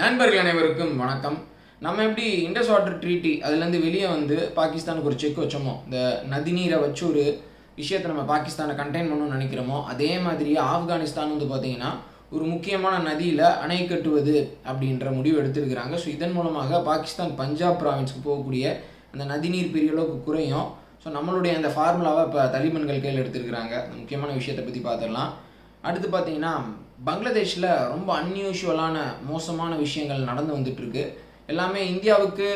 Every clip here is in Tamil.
நண்பர்கள் அனைவருக்கும் வணக்கம். நம்ம எப்படி இண்டஸ் வாட்டர் ட்ரீட்டி அதுலேருந்து வெளியே வந்து பாகிஸ்தானுக்கு ஒரு செக் வச்சோமோ இந்த நதிநீரை வச்சு ஒரு விஷயத்தை நம்ம பாகிஸ்தானை கண்டெயின் பண்ணணும்னு நினைக்கிறோமோ அதே மாதிரியே ஆப்கானிஸ்தான் வந்து பார்த்தீங்கன்னா ஒரு முக்கியமான நதியில் அணை கட்டுவது அப்படின்ற முடிவு எடுத்திருக்கிறாங்க. ஸோ இதன் மூலமாக பாகிஸ்தான் பஞ்சாப் ப்ராவின்ஸ்க்கு போகக்கூடிய அந்த நதிநீர் பெரிய அளவுக்கு குறையும். ஸோ நம்மளுடைய அந்த ஃபார்முலாவை இப்போ தலிபன்கள் கையில் எடுத்திருக்கிறாங்க. முக்கியமான விஷயத்தை பற்றி பார்த்துடலாம் அடுத்து பார்த்தீங்கன்னா பங்களாதேஷில் ரொம்ப அன்யூஷுவலான மோசமான விஷயங்கள் நடந்து வந்துட்டுருக்கு. எல்லாமே இந்தியாவுக்கு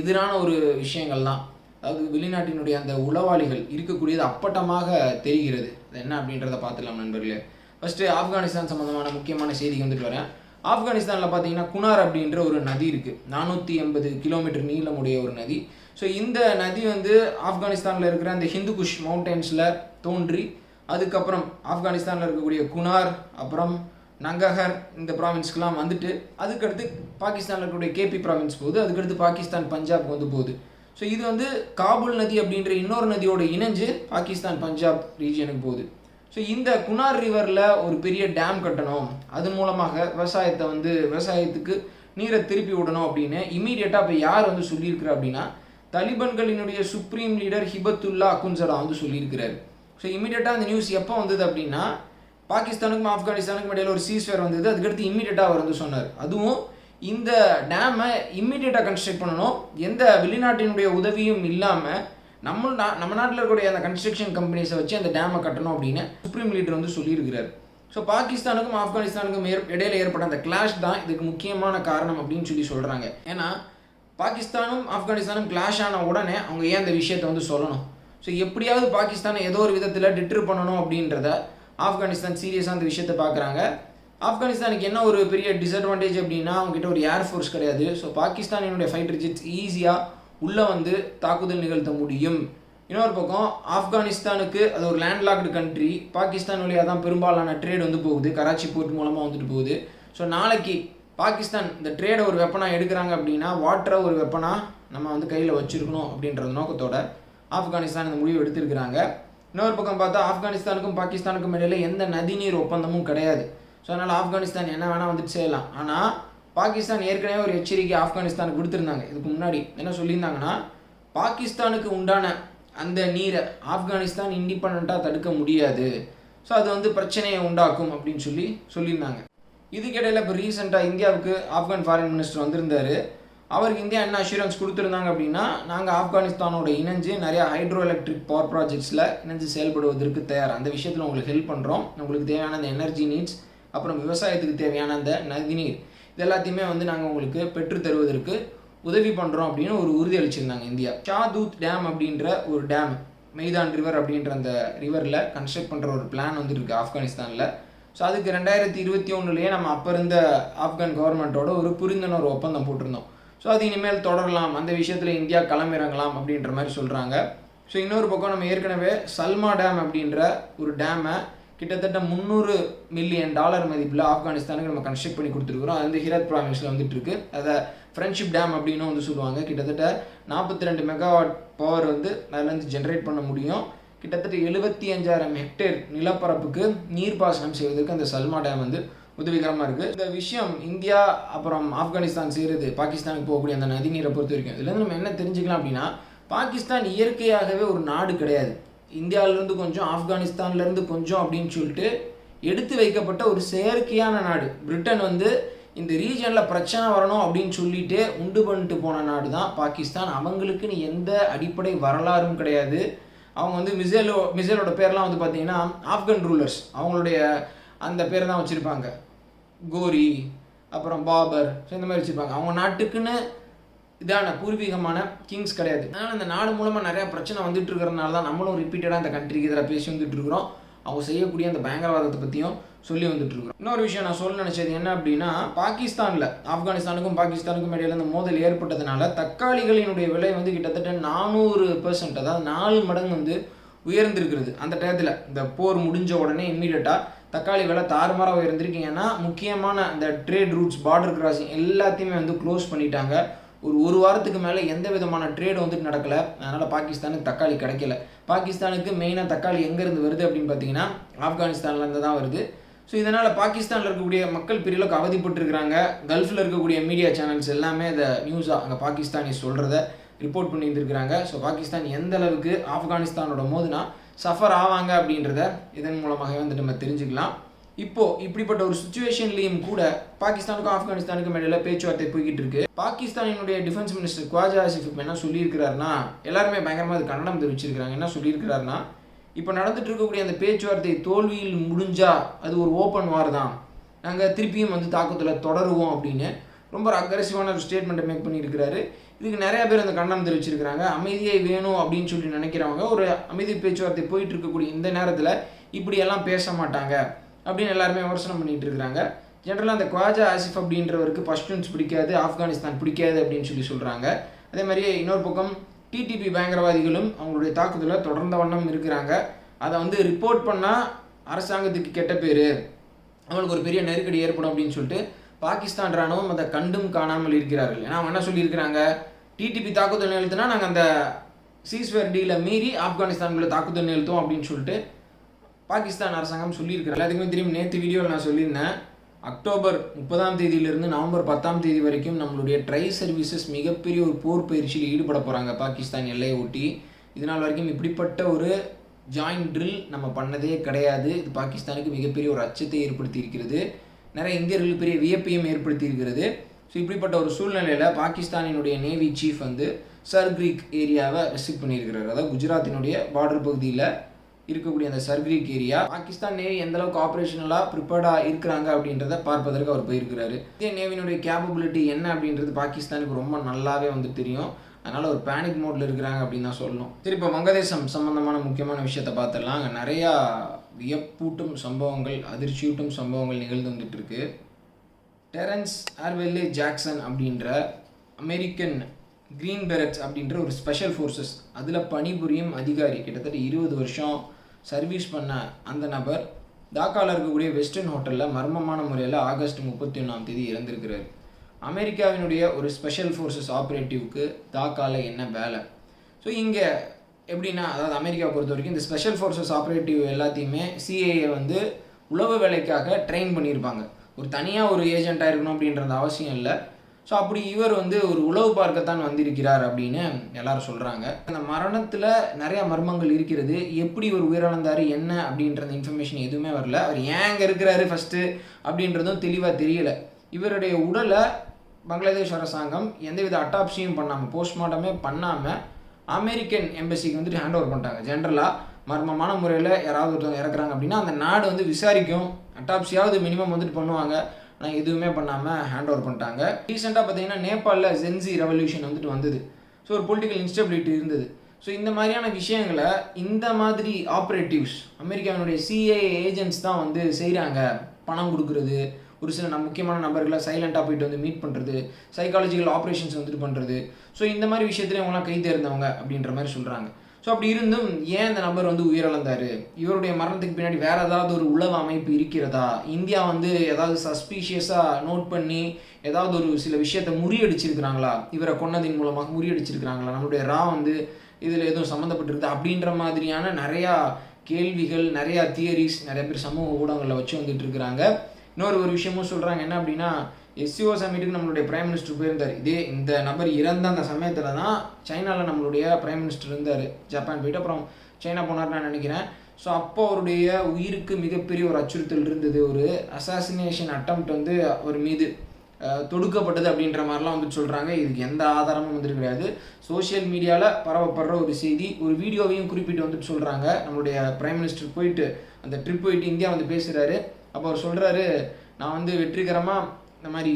எதிரான ஒரு விஷயங்கள் தான். அதாவது வெளிநாட்டினுடைய அந்த உளவாளிகள் இருக்கக்கூடியது அப்பட்டமாக தெரிகிறது. அது என்ன அப்படின்றத பார்த்துலாம் நண்பர்களே. ஃபஸ்ட்டு ஆப்கானிஸ்தான் சம்மந்தமான முக்கியமான செய்திக்கு வந்துட்டு வரேன். ஆப்கானிஸ்தானில் பார்த்தீங்கன்னா குனார் அப்படின்ற ஒரு நதி இருக்குது நானூற்றி எண்பது கிலோமீட்டர் நீளமுடைய ஒரு நதி. ஸோ இந்த நதி வந்து ஆப்கானிஸ்தானில் இருக்கிற அந்த ஹிந்து குஷ் மவுண்டன்ஸில் தோன்றி அதுக்கப்புறம் ஆப்கானிஸ்தானில் இருக்கக்கூடிய குனார் அப்புறம் நங்கஹர் இந்த ப்ராவின்ஸ்க்கெலாம் வந்துட்டு அதுக்கடுத்து பாகிஸ்தானில் இருக்கக்கூடிய கேபி ப்ராவின்ஸ் போகுது அதுக்கடுத்து பாகிஸ்தான் பஞ்சாப்க்கு வந்து போகுது. ஸோ இது வந்து காபுல் நதி அப்படின்ற இன்னொரு நதியோட இணைஞ்சு பாகிஸ்தான் பஞ்சாப் ரீஜியனுக்கு போகுது. ஸோ இந்த குனார் ரிவரில் ஒரு பெரிய டேம் கட்டணும். அதன் மூலமாக விவசாயத்தை வந்து விவசாயத்துக்கு நீரை திருப்பி விடணும் அப்படின்னு இமீடியட்டாக இப்போ யார் வந்து சொல்லியிருக்கிறா அப்படின்னா தலிபன்களினுடைய சுப்ரீம் லீடர் ஹிபத்துல்லா அக்குன்சரா வந்து சொல்லியிருக்கிறாரு. ஸோ இமீடியட்டாக அந்த நியூஸ் எப்போ வந்தது அப்படின்னா பாகிஸ்தானுக்கும் ஆப்கானிஸ்தானுக்கும் இடையில ஒரு சீஸ்வேர் வந்தது. அதுக்கடுத்து இம்மீடியட்டாக அவர் வந்து சொன்னார். அதுவும் இந்த டேமை இம்மீடியட்டாக கன்ஸ்ட்ரக்ட் பண்ணணும். எந்த வெளிநாட்டினுடைய உதவியும் இல்லாமல் நம்ம நா நம்ம நாட்டில் இருக்கக்கூடிய அந்த கன்ஸ்ட்ரக்ஷன் கம்பெனிஸை வச்சு அந்த டேமை கட்டணும் அப்படின்னு சுப்ரீம் லீடர் வந்து சொல்லியிருக்கிறார். ஸோ பாகிஸ்தானுக்கும் ஆப்கானிஸ்தானுக்கும் ஏற் இடையில ஏற்பட்ட அந்த கிளாஷ் தான் இதுக்கு முக்கியமான காரணம் அப்படின்னு சொல்லி சொல்கிறாங்க ஏன்னா பாகிஸ்தானும் ஆப்கானிஸ்தானும் கிளாஷ் ஆன உடனே அவங்க ஏன் அந்த விஷயத்தை வந்து சொல்லணும்? ஸோ எப்படியாவது பாகிஸ்தானை ஏதோ ஒரு விதத்தில் டிட்ரு பண்ணணும் அப்படின்றத ஆப்கானிஸ்தான் சீரியஸாக அந்த விஷயத்தை பார்க்குறாங்க. ஆப்கானிஸ்தானுக்கு என்ன ஒரு பெரிய டிஸ்அட்வான்டேஜ் அப்படின்னா அவங்ககிட்ட ஒரு ஏர்ஃபோர்ஸ் கிடையாது. ஸோ பாகிஸ்தானினுடைய ஃபைட்டர் ஜெட்ஸ் ஈஸியாக உள்ளே வந்து தாக்குதல் நிகழ்த்த முடியும். இன்னொரு பக்கம் ஆப்கானிஸ்தானுக்கு அது ஒரு லேண்ட்லாக்டு கண்ட்ரி பாகிஸ்தான் வழியாக தான் பெரும்பாலான ட்ரேட் வந்து போகுது. கராச்சி போர்ட் மூலமாக வந்துட்டு போகுது. ஸோ நாளைக்கு பாகிஸ்தான் இந்த ட்ரேடை ஒரு வெப்பனாக எடுக்கிறாங்க அப்படின்னா வாட்டரை ஒரு வெப்பனாக நம்ம வந்து கையில் வச்சுருக்கணும் அப்படின்றது நோக்கத்தோட ஆப்கானிஸ்தான் இந்த முடிவு எடுத்திருக்கிறாங்க. இன்னொரு பக்கம் பார்த்தா ஆப்கானிஸ்தானுக்கும் பாகிஸ்தானுக்கும் இடையில எந்த நதிநீர் ஒப்பந்தமும் கிடையாது. ஸோ அதனால் ஆப்கானிஸ்தான் என்ன வேணால் வந்துட்டு செய்யலாம். ஆனால் பாகிஸ்தான் ஏற்கனவே ஒரு எச்சரிக்கை ஆப்கானிஸ்தானுக்கு கொடுத்துருந்தாங்க. இதுக்கு முன்னாடி என்ன சொல்லியிருந்தாங்கன்னா பாகிஸ்தானுக்கு உண்டான அந்த நீரை ஆப்கானிஸ்தான் இண்டிபெண்ட்டாக தடுக்க முடியாது. ஸோ அது வந்து பிரச்சனையை உண்டாக்கும் அப்படின்னு சொல்லி சொல்லியிருந்தாங்க. இதுக்கிடையில் இப்போ ரீசெண்டாக இந்தியாவுக்கு ஆப்கான் ஃபாரின் மினிஸ்டர் வந்திருந்தார். அவருக்கு இந்தியா என்ன அஷூரன்ஸ் கொடுத்துருந்தாங்க அப்படின்னா நாங்கள் ஆப்கானிஸ்தானோட இணைஞ்சு நிறையா ஹைட்ரோ எலக்ட்ரிக் பவர் ப்ராஜெக்ட்ஸில் இணைஞ்சு செயல்படுவதற்கு தயார்? அந்த விஷயத்தில் உங்களுக்கு ஹெல்ப் பண்ணுறோம் உங்களுக்கு தேவையான அந்த எனர்ஜி நீட்ஸ் அப்புறம் விவசாயத்துக்கு தேவையான அந்த நதிநீர் இது எல்லாத்தையுமே வந்து நாங்கள் உங்களுக்கு பெற்று தருவதற்கு உதவி பண்ணுறோம் அப்படின்னு ஒரு உறுதி அளிச்சிருந்தாங்க இந்தியா. ஷாதூத் டேம் அப்படின்ற ஒரு டேம் மெய்தான் ரிவர் அப்படின்ற அந்த ரிவரில் கன்ஸ்ட்ரக்ட் பண்ணுற ஒரு பிளான் வந்துட்டு ஆப்கானிஸ்தானில். ஸோ அதுக்கு ரெண்டாயிரத்தி இருபத்தி ஒன்றுலேயே நம்ம அப்போ இருந்த ஆப்கான் கவர்மெண்ட்டோட ஒரு புரிந்துணர்வு ஒப்பந்தம் போட்டிருந்தோம். ஸோ அது இனிமேல் தொடரலாம். அந்த விஷயத்தில் இந்தியா களமிறங்கலாம் அப்படின்ற மாதிரி சொல்கிறாங்க ஸோ இன்னொரு பக்கம் நம்ம ஏற்கனவே சல்மா டேம் அப்படின்ற ஒரு டேமை கிட்டத்தட்ட முந்நூறு மில்லியன் டாலர் மதிப்பில் ஆப்கானிஸ்தானுக்கு நம்ம கன்ஸ்ட்ரக்ட் பண்ணி கொடுத்துருக்குறோம். அது வந்து ஹிரத் ப்ராவின்ஸில் வந்துட்டுருக்கு. அதை ஃப்ரெண்ட்ஷிப் டேம் அப்படின்னு வந்து சொல்லுவாங்க. கிட்டத்தட்ட நாற்பத்தி ரெண்டு மெகாவாட் பவர் வந்து அதுலேருந்து ஜென்ரேட் பண்ண முடியும். கிட்டத்தட்ட எழுபத்தி அஞ்சாயிரம் ஹெக்டேர் நிலப்பரப்புக்கு நீர்ப்பாசனம் செய்வதற்கு அந்த சல்மா டேம் வந்து உதவிகரமாக இருக்குது இந்த விஷயம் இந்தியா அப்புறம் ஆப்கானிஸ்தான் சேருது பாகிஸ்தானுக்கு போகக்கூடிய அந்த நதிநீரை பொறுத்த வரைக்கும். இதுலேருந்து நம்ம என்ன தெரிஞ்சுக்கலாம் அப்படின்னா பாகிஸ்தான் இயற்கையாகவே ஒரு நாடு கிடையாது. இந்தியாவிலேருந்து கொஞ்சம் ஆப்கானிஸ்தான்லேருந்து கொஞ்சம் அப்படின்னு சொல்லிட்டு எடுத்து வைக்கப்பட்ட ஒரு செயற்கையான நாடு. பிரிட்டன் வந்து இந்த ரீஜனில் பிரச்சனை வரணும் அப்படின்னு சொல்லிட்டு உண்டு பண்ணிட்டு போன நாடு தான் பாகிஸ்தான். அவங்களுக்குன்னு எந்த அடிப்படை வரலாறும் கிடையாது. அவங்க வந்து மிசேலோ மிசேலோட பேர்லாம் வந்து பார்த்தீங்கன்னா ஆப்கன் ரூலர்ஸ். அவங்களுடைய அந்த பேர் தான் வச்சுருப்பாங்க. கோரி அப்புறம் பாபர் ஸோ இந்த மாதிரி வச்சுருப்பாங்க. அவங்க நாட்டுக்குன்னு இதான பூர்வீகமான கிங்ஸ் கிடையாது. அதனால் இந்த நாடு மூலமாக நிறையா பிரச்சனை வந்துட்டு இருக்கிறதுனால தான் நம்மளும் ரிப்பீட்டடாக இந்த கண்ட்ரிக்கு எதிராக பேசி வந்துட்டு இருக்கிறோம். அவங்க செய்யக்கூடிய அந்த பயங்கரவாதத்தை பற்றியும் சொல்லி வந்துட்டு இருக்கிறோம். இன்னொரு விஷயம் நான் சொல்ல நினச்சது என்ன அப்படின்னா பாகிஸ்தானில் ஆப்கானிஸ்தானுக்கும் பாகிஸ்தானுக்கும் இடையில இந்த மோதல் ஏற்பட்டதுனால தக்காளிகளினுடைய விலை வந்து கிட்டத்தட்ட நானூறு பெர்சன்ட் அதாவது நாலு மடங்கு வந்து உயர்ந்திருக்கிறது. அந்த டயத்தில் இந்த போர் முடிஞ்ச உடனே இம்மீடியட்டாக தக்காளி விலை தாறுமாறாக இருந்திருக்கீங்கன்னா முக்கியமான அந்த ட்ரேட் ரூட்ஸ் பார்டர் கிராசிங் எல்லாத்தையுமே வந்து க்ளோஸ் பண்ணிட்டாங்க. ஒரு ஒரு வாரத்துக்கு மேலே எந்த விதமான ட்ரேடு வந்துட்டு நடக்கலை. அதனால் பாகிஸ்தானுக்கு தக்காளி கிடைக்கல. பாகிஸ்தானுக்கு மெயினாக தக்காளி எங்கேருந்து வருது அப்படின்னு பார்த்தீங்கன்னா ஆப்கானிஸ்தான்லேருந்து தான் வருது. ஸோ இதனால் பாகிஸ்தானில் இருக்கக்கூடிய மக்கள் பெரிய அளவுக்கு கல்ஃபில் இருக்கக்கூடிய மீடியா சேனல்ஸ் எல்லாமே இதை நியூஸாக அங்கே பாகிஸ்தானி சொல்கிறத ரிப்போர்ட் பண்ணியிருந்திருக்கிறாங்க. ஸோ பாகிஸ்தான் எந்த அளவுக்கு ஆப்கானிஸ்தானோட மோதுனா சஃபர் ஆவாங்க அப்படின்றத இதன் மூலமாக வந்து நம்ம தெரிஞ்சுக்கலாம். இப்போது இப்படிப்பட்ட ஒரு சுச்சுவேஷன்லேயும் கூட பாகிஸ்தானுக்கும் ஆப்கானிஸ்தானுக்கும் இடையில பேச்சுவார்த்தை போய்கிட்டு இருக்கு. பாகிஸ்தானினுடைய டிஃபென்ஸ் மினிஸ்டர் குவாஜா ஆசிஃப் என்ன சொல்லியிருக்கிறாருன்னா எல்லாருமே பயங்கரமாக அது கண்டனம் தெரிவிச்சிருக்கிறாங்க. என்ன சொல்லியிருக்கிறாருன்னா இப்போ நடந்துட்டு இருக்கக்கூடிய அந்த பேச்சுவார்த்தை தோல்வியில் முடிஞ்சால் அது ஒரு ஓப்பன் வார் தான். நாங்கள் திருப்பியும் வந்து தாக்குதலை தொடருவோம் அப்படின்னு ரொம்ப ஒரு அக்ரெசிவான ஒரு ஸ்டேட்மெண்ட்டை மேக் பண்ணியிருக்கிறாரு. இதுக்கு நிறைய பேர் அந்த கண்டனம் தெரிவிச்சிருக்கிறாங்க. அமைதியை வேணும் அப்படின்னு சொல்லி நினைக்கிறவங்க ஒரு அமைதி பேச்சுவார்த்தை போயிட்டு இருக்கக்கூடிய இந்த நேரத்தில் இப்படியெல்லாம் பேச மாட்டாங்க அப்படின்னு எல்லாருமே விமர்சனம் பண்ணிட்டு இருக்கிறாங்க. ஜென்ரலாக அந்த குவாஜா ஆசிஃப் அப்படின்றவருக்கு பஷ்டூன்ஸ் பிடிக்காது ஆப்கானிஸ்தான் பிடிக்காது அப்படின்னு சொல்லி சொல்கிறாங்க அதே மாதிரியே இன்னொரு பக்கம் டிடிபி பயங்கரவாதிகளும் அவங்களுடைய தாக்குதலை தொடர்ந்த வண்ணம் இருக்கிறாங்க. அதை வந்து ரிப்போர்ட் பண்ணால் அரசாங்கத்துக்கு கெட்ட பேர். அவங்களுக்கு ஒரு பெரிய நெருக்கடி ஏற்படும் அப்படின்னு சொல்லிட்டு பாகிஸ்தான் ராணுவம் அதை கண்டும் காணாமல் இருக்கிறார்கள். ஏன்னா அவங்க என்ன சொல்லியிருக்கிறாங்க? டிடிபி தாக்குதல் நிறுத்தினா நாங்கள் அந்த சீஸ்வேர் டீலை மீறி ஆப்கானிஸ்தானுக்குள்ள தாக்குதல் நிகழ்த்தும் அப்படின்னு சொல்லிட்டு பாகிஸ்தான் அரசாங்கம் சொல்லியிருக்கிறாங்க. எல்லாத்துக்குமே தெரியும். நேற்று வீடியோவில் நான் சொல்லியிருந்தேன். அக்டோபர் முப்பதாம் தேதியிலிருந்து நவம்பர் பத்தாம் தேதி வரைக்கும் நம்மளுடைய ட்ரை சர்வீசஸ் மிகப்பெரிய ஒரு போர் பயிற்சியில் ஈடுபட போகிறாங்க பாகிஸ்தான் எல்லையை ஒட்டி. இதனால் வரைக்கும் இப்படிப்பட்ட ஒரு ஜாயிண்ட் ட்ரில் நம்ம பண்ணதே கிடையாது. இது பாகிஸ்தானுக்கு மிகப்பெரிய ஒரு அச்சத்தை ஏற்படுத்தி இருக்கிறது. நிறைய இந்தியர்களுக்கு பெரிய வியப்பையும் ஏற்படுத்தியிருக்கிறது. ஸோ இப்படிப்பட்ட ஒரு சூழ்நிலையில் பாகிஸ்தானினுடைய நேவி சீஃப் வந்து சர்க்ரீக் ஏரியாவை விசிட் பண்ணியிருக்கிறார். அதாவது குஜராத்தினுடைய பார்டர் பகுதியில் இருக்கக்கூடிய அந்த சர்க்ரீக் ஏரியா பாகிஸ்தான் நேவி எந்த அளவுக்கு ஆப்ரேஷனலாக ப்ரிப்பேர்டாக இருக்கிறாங்க அப்படின்றத பார்ப்பதற்கு அவர் போயிருக்கிறாரு. இந்திய நேவியினுடைய கேப்பபிலிட்டி என்ன அப்படின்றது பாகிஸ்தானுக்கு ரொம்ப நல்லாவே வந்து தெரியும். அதனால் ஒரு பேனிக் மோடில் இருக்கிறாங்க அப்படின்னு தான் சொல்லணும். சரி இப்போ வங்கதேசம் சம்மந்தமான முக்கியமான விஷயத்தை பார்த்துடலாம். அங்கே நிறையா வியப்பூட்டும் சம்பவங்கள் அதிர்ச்சியூட்டும் சம்பவங்கள் நிகழ்ந்து வந்துட்டுருக்கு டெரன்ஸ் ஆர்வெல்லே ஜாக்சன் அப்படின்ற அமெரிக்கன் கிரீன் பெரட்ஸ் அப்படின்ற ஒரு ஸ்பெஷல் ஃபோர்ஸஸ். அதில் பணிபுரியும் அதிகாரி கிட்டத்தட்ட இருபது வருஷம் சர்வீஸ் பண்ண அந்த நபர் தாக்காவில் இருக்கக்கூடிய வெஸ்டர்ன் ஹோட்டலில் மர்மமான முறையில் ஆகஸ்ட் முப்பத்தி ஒன்றாம் தேதி இறந்திருக்கிறார். அமெரிக்காவினுடைய ஒரு ஸ்பெஷல் ஃபோர்ஸஸ் ஆப்ரேட்டிவ்க்கு தாக்காவில் என்ன வேலை? ஸோ இங்கே எப்படின்னா அதாவது அமெரிக்காவை பொறுத்த வரைக்கும் இந்த ஸ்பெஷல் ஃபோர்ஸஸ் ஆப்ரேட்டிவ் எல்லாத்தையுமே சிஏஏ வந்து உளவு வேலைக்காக ட்ரெயின் பண்ணியிருப்பாங்க. ஒரு தனியாக ஒரு ஏஜெண்ட்டாக இருக்கணும் அப்படின்றது அவசியம் இல்லை. ஸோ அப்படி இவர் வந்து ஒரு உளவு பார்க்கத்தான் வந்திருக்கிறார் அப்படின்னு எல்லாரும் சொல்கிறாங்க அந்த மரணத்தில் நிறையா மர்மங்கள் இருக்கிறது. எப்படி ஒரு உயிரிழந்தார் என்ன அப்படின்ற இன்ஃபர்மேஷன் எதுவுமே வரல. அவர் ஏன் அங்கே இருக்கிறாரு ஃபஸ்ட்டு அப்படின்றதும் தெளிவாக தெரியல. இவருடைய உடலை பங்களாதேஷ் அரசாங்கம் எந்தவித அட்டாப்சியும் பண்ணாமல் போஸ்ட்மார்ட்டமே பண்ணாமல் அமெரிக்கன் எம்பசிக்கு வந்துட்டு ஹேண்ட் ஓவர் பண்ணிட்டாங்க ஜென்ரலாக மர்மமான முறையில் யாராவது ஒருத்தவங்க இறக்குறாங்க அப்படின்னா அந்த நாடு வந்து விசாரிக்கும். அட்டாப்சியாவது மினிமம் வந்துட்டு பண்ணுவாங்க. ஆனால் எதுவுமே பண்ணாமல் ஹேண்ட் ஓவர் பண்ணிட்டாங்க ரீசெண்டாக பார்த்தீங்கன்னா நேபாளில் ஜென்சி ரெவல்யூஷன் வந்துட்டு வந்தது. ஸோ ஒரு பொலிட்டிக்கல் இன்ஸ்டபிலிட்டி இருந்தது. ஸோ இந்த மாதிரியான விஷயங்களை இந்த மாதிரி ஆப்ரேட்டிவ்ஸ் அமெரிக்காவினுடைய சிஏஏ ஏஜென்ட்ஸ் தான் வந்து செய்கிறாங்க பணம் கொடுக்குறது ஒரு சில நம் முக்கியமான நபர்களை சைலண்ட்டாக போயிட்டு வந்து மீட் பண்ணுறது சைக்காலஜிக்கல் ஆப்ரேஷன்ஸ் வந்துட்டு பண்ணுறது ஸோ இந்த மாதிரி விஷயத்துலேயும் இவங்களாம் கை தேர்ந்தவங்க அப்படின்ற மாதிரி சொல்கிறாங்க ஸோ அப்படி இருந்தும் ஏன் இந்த நபர் வந்து உயிரிழந்தார்? இவருடைய மரணத்துக்கு பின்னாடி வேறு ஏதாவது ஒரு உளவு அமைப்பு இருக்கிறதா? இந்தியா வந்து ஏதாவது சஸ்பீஷியஸாக நோட் பண்ணி ஏதாவது ஒரு சில விஷயத்தை முறியடிச்சிருக்கிறாங்களா? இவரை கொன்னதின் மூலமாக முறியடிச்சிருக்கிறாங்களா? நம்மளுடைய ரா வந்து இதில் எதுவும் சம்மந்தப்பட்டிருக்குது? அப்படின்ற மாதிரியான நிறையா கேள்விகள் நிறையா தியரிஸ் நிறைய பேர் சமூக ஊடகங்களில் வச்சு வந்துட்டு இருக்கிறாங்க. இன்னொரு ஒரு விஷயமும் சொல்கிறாங்க என்ன அப்படின்னா எஸ்சிஓ சமிட்டுக்கு நம்மளுடைய பிரைம் மினிஸ்டர் போயிருந்தார். இதே இந்த நபர் இறந்த அந்த சமயத்தில் தான் சைனாவில் நம்மளுடைய பிரைம் மினிஸ்டர் இருந்தார். ஜப்பான் போயிட்டு அப்புறம் சைனா போனார் நான் நினைக்கிறேன். ஸோ அப்போ அவருடைய உயிருக்கு மிகப்பெரிய ஒரு அச்சுறுத்தல் இருந்தது. ஒரு அசாசினேஷன் அட்டம்ப்ட் வந்து அவர் மீது தொடுக்கப்பட்டது அப்படின்ற மாதிரிலாம் வந்து சொல்கிறாங்க இதுக்கு எந்த ஆதாரமும் வந்துட்டு கிடையாது. சோஷியல் மீடியாவில் பரவப்படுற ஒரு செய்தி ஒரு வீடியோவையும் குறிப்பிட்டு வந்துட்டு சொல்கிறாங்க நம்மளுடைய பிரைம் மினிஸ்டர் போயிட்டு அந்த ட்ரிப் போயிட்டு இந்தியா வந்து பேசுகிறாரு அப்போ அவர் சொல்கிறாரு நான் வந்து வெற்றிகரமாக இந்த மாதிரி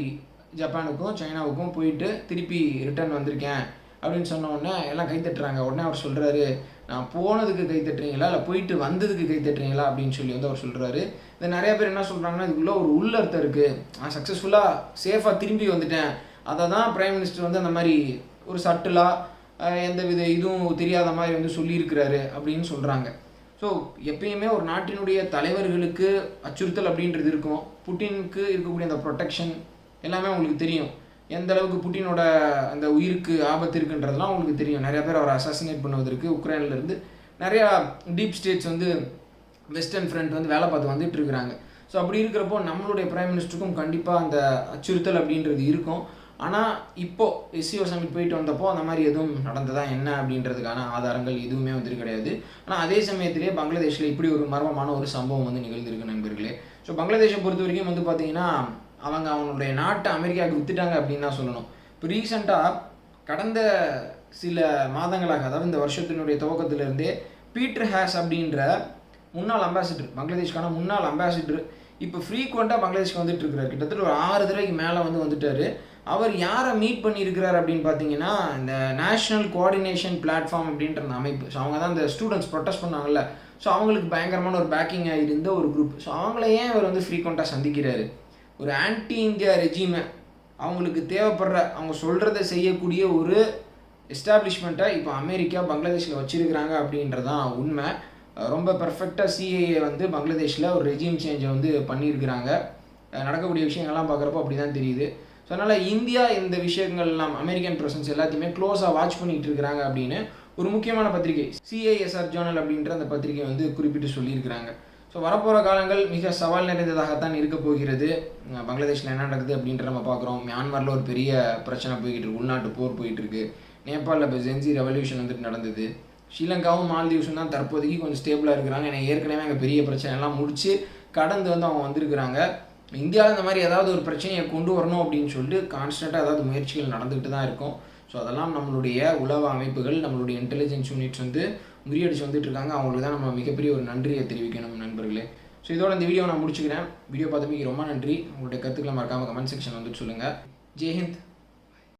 ஜப்பானுக்கும் சைனாவுக்கும் போயிட்டு திருப்பி ரிட்டர்ன் வந்திருக்கேன் அப்படின்னு சொன்ன உடனே எல்லாம் கை தட்டுறாங்க. உடனே அவர் சொல்கிறாரு நான் போனதுக்கு கை தட்டுறீங்களா? இல்லை போயிட்டு வந்ததுக்கு கை தட்டுறீங்களா? அப்படின்னு சொல்லி வந்து அவர் சொல்கிறாரு இதை நிறைய பேர் என்ன சொல்கிறாங்கன்னா இதுக்குள்ளே ஒரு உள்ளர்த்தம் இருக்குது நான் சக்ஸஸ்ஃபுல்லாக சேஃபாக திரும்பி வந்துட்டேன். அதை தான் பிரைம் மினிஸ்டர் வந்து அந்த மாதிரி ஒரு சட்டிலாக எந்த வித இதுவும் தெரியாத மாதிரி வந்து சொல்லியிருக்கிறாரு அப்படின்னு சொல்கிறாங்க ஸோ எப்பயுமே ஒரு நாட்டினுடைய தலைவர்களுக்கு அச்சுறுத்தல் அப்படின்றது இருக்கும். புட்டினுக்கு இருக்கக்கூடிய அந்த ப்ரொடெக்ஷன் எல்லாமே உங்களுக்கு தெரியும். எந்த அளவுக்கு புட்டினோட அந்த உயிருக்கு ஆபத்து இருக்குன்றதெல்லாம் உங்களுக்கு தெரியும். நிறைய பேர் அவரை அசாசினேட் பண்ணுவதற்கு உக்ரைன்லேருந்து நிறையா டீப் ஸ்டேட்ஸ் வந்து வெஸ்டர்ன் ஃப்ரண்ட் வந்து வேலை பார்த்து வந்துட்டு இருக்கிறாங்க. ஸோ அப்படி இருக்கிறப்போ நம்மளுடைய பிரைம் மினிஸ்டருக்கும் கண்டிப்பாக அந்த அச்சுறுத்தல் அப்படின்றது இருக்கும். ஆனால் இப்போது எஸ்சிஓ சமிட் போயிட்டு வந்தப்போ அந்த மாதிரி எதுவும் நடந்ததா என்ன அப்படின்றதுக்கான ஆதாரங்கள் எதுவுமே வந்துட்டு கிடையாது. ஆனால் அதே சமயத்திலே பங்களாதேஷில் இப்படி ஒரு மர்மமான ஒரு சம்பவம் வந்து நிகழ்ந்திருக்கு நண்பர்களே. ஸோ பங்களாதேஷை பொறுத்த வரைக்கும் வந்து பார்த்தீங்கன்னா அவங்க அவங்களுடைய நாட்டை அமெரிக்காவுக்கு வித்துட்டாங்க அப்படின்னு தான் சொல்லணும். இப்போ ரீசெண்டாக கடந்த சில மாதங்களாக அதாவது இந்த வருஷத்தினுடைய துவக்கத்திலிருந்தே பீட்டர் ஹேஸ் அப்படின்ற முன்னாள் அம்பாசிடர் பங்களாதேஷ்க்கான முன்னாள் அம்பாசிடர் இப்போ ஃப்ரீக்வெண்ட்டாக பங்களாதேஷ்க்கு வந்துட்டு இருக்கிறார். கிட்டத்தட்ட ஒரு ஆறு தடவைக்கு மேலே வந்து வந்துட்டார். அவர் யாரை மீட் பண்ணியிருக்கிறார் அப்படின்னு பார்த்தீங்கன்னா இந்த நேஷ்னல் கோஆர்டினேஷன் பிளாட்ஃபார்ம் அப்படின்ற அந்த அமைப்பு. ஸோ அவங்க தான் இந்த ஸ்டூடெண்ட்ஸ் ப்ரொட்டஸ்ட் பண்ணாங்கல்ல. ஸோ அவங்களுக்கு பயங்கரமான ஒரு பேக்கிங்காக இருந்த ஒரு குரூப் ஸோ அவங்கள ஏன் இவர் வந்து ஃப்ரீக்வெண்ட்டாக சந்திக்கிறாரு? ஒரு ஆன்டி இந்தியா ரெஜிமை அவங்களுக்கு தேவைப்படுற அவங்க சொல்கிறத செய்யக்கூடிய ஒரு எஸ்டாப்ளிஷ்மெண்ட்டை இப்போ அமெரிக்கா பங்களாதேஷில் வச்சிருக்கிறாங்க அப்படின்றதான் உண்மை. ரொம்ப பர்ஃபெக்டாக சிஏஏ வந்து பங்களாதேஷில் ஒரு ரெஜிம் சேஞ்சை வந்து பண்ணியிருக்கிறாங்க. நடக்கக்கூடிய விஷயங்கள்லாம் பார்க்குறப்போ அப்படி தான் தெரியுது. ஸோ அதனால் இந்தியா இந்த விஷயங்கள்லாம் அமெரிக்கன் ப்ரெசன்ஸ் எல்லாத்தையுமே க்ளோஸாக வாட்ச் பண்ணிகிட்டு இருக்கிறாங்க அப்படின்னு ஒரு முக்கியமான பத்திரிகை சிஐஎஸ்ஆர் ஜேர்னல் அப்படின்ற அந்த பத்திரிகை வந்து குறிப்பிட்டு சொல்லியிருக்கிறாங்க. ஸோ வரப்போகிற காலங்கள் மிக சவால் நிறைந்ததாகத்தான் இருக்க போகிறது. பங்களாதேஷில் என்ன நடக்குது அப்படின்ற நம்ம பார்க்குறோம். மியான்மரில் ஒரு பெரிய பிரச்சனை போய்கிட்டு இருக்கு. உள்நாட்டு போர் போயிட்டு இருக்கு. நேபாளில் இப்போ ஜென்சி ரெவல்யூஷன் வந்துட்டு நடந்தது. ஸ்ரீலங்காவும் மால்தீவ்ஸும் தான் தற்போதைக்கு கொஞ்சம் ஸ்டேபிளாக இருக்கிறாங்க. ஏன்னா ஏற்கனவே அங்கே பெரிய பிரச்சனை எல்லாம் முடிச்சு கடந்து வந்து அவங்க வந்திருக்கிறாங்க. இந்தியாவில் இந்த மாதிரி ஏதாவது ஒரு பிரச்சனையை கொண்டு வரணும் அப்படின்னு சொல்லிட்டு கான்ஸ்டண்ட்டாக ஏதாவது முயற்சிகள் நடந்துக்கிட்டு தான் இருக்கும். ஸோ அதெல்லாம் நம்மளுடைய உளவு அமைப்புகள் நம்மளுடைய இன்டெலிஜென்ஸ் யூனிட்ஸ் வந்து முறியடிச்சு வந்துட்டு இருக்காங்க. அவங்களுக்கு தான் நம்ம மிகப்பெரிய ஒரு நன்றியை தெரிவிக்கணும் நண்பர்களே. ஸோ இதோட இந்த வீடியோ நான் முடிச்சுக்கிறேன். வீடியோ பார்த்தமைக்கு ரொம்ப நன்றி. உங்களுடைய கருத்துக்களை மறக்காமல் கமெண்ட் செக்ஷன் வந்துட்டு சொல்லுங்கள் ஜெய்ஹிந்த்